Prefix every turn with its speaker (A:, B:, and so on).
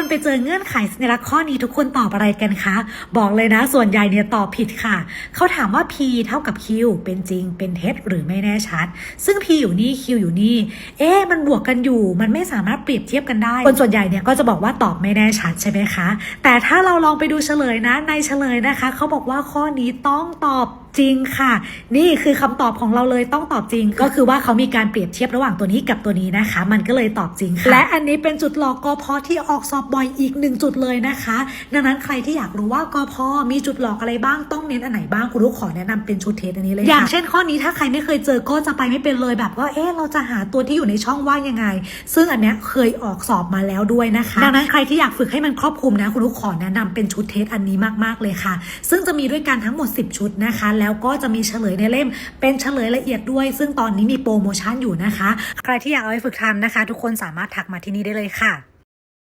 A: คนไปเจอเงื่อนไขสัญลักข้อนี้ทุกคนตอบอะไรกันคะ บอกเลยนะ ส่วนใหญ่เนี่ยตอบผิดค่ะ เขาถามว่า P เท่ากับ Q เป็นจริง เป็นเท็จหรือไม่แน่ชัด ซึ่ง P อยู่นี่ Q อยู่นี่ เอ๊ะมันบวกกันอยู่ มันไม่สามารถเปรียบเทียบกันได้ คนส่วนใหญ่เนี่ยก็จะบอกว่าตอบไม่แน่ชัดใช่ไหมคะ แต่ถ้าเราลองไปดูเฉลยนะ ในเฉลยนะคะ เขาบอกว่าข้อนี้ต้องตอบจริงค่ะ นี่คือคำตอบของเราเลยต้องตอบจริง ก็คือว่าเขามีการเปรียบเทียบระหว่างตัวนี้กับตัวนี้นะคะ มันก็เลยตอบจริงค่ะ และอันนี้เป็นจุดหลอกกพที่ออกสอบบ่อยอีกหนึ่งจุดเลยนะคะ ดังนั้นใครที่อยากรู้ว่ากพมีจุดหลอกอะไรบ้างต้องเน้นอันไหนบ้างคุณลูกขอแนะนำเป็นชุดเทสอันนี้เลยค่ะอย่างเช่นข้อนี้ถ้าใครไม่เคยเจอก็จะไปไม่เป็นเลยแบบว่าเอ๊ะเราจะหาตัวที่อยู่ในช่องว่างยังไง ซึ่งอันเนี้ยเคยออกสอบมาแล้วด้วยนะคะ ดังนั้นใครที่อยากฝึกให้มันครอบคลุมนะคุณลูกขอแนะนำเป็นชุดเทสอันนี้มากๆเลยค่ะ ซึ่งจะมีด้วยกันทั้งหมด 10 ชุดนะคะแล้วก็จะมีเฉลยในเล่ม เป็นเฉลยละเอียดด้วย ซึ่งตอนนี้มีโปรโมชั่นอยู่นะคะ ใครที่อยากเอาไปฝึกทำนะคะ ทุกคนสามารถทักมาที่นี่ได้เลยค่ะ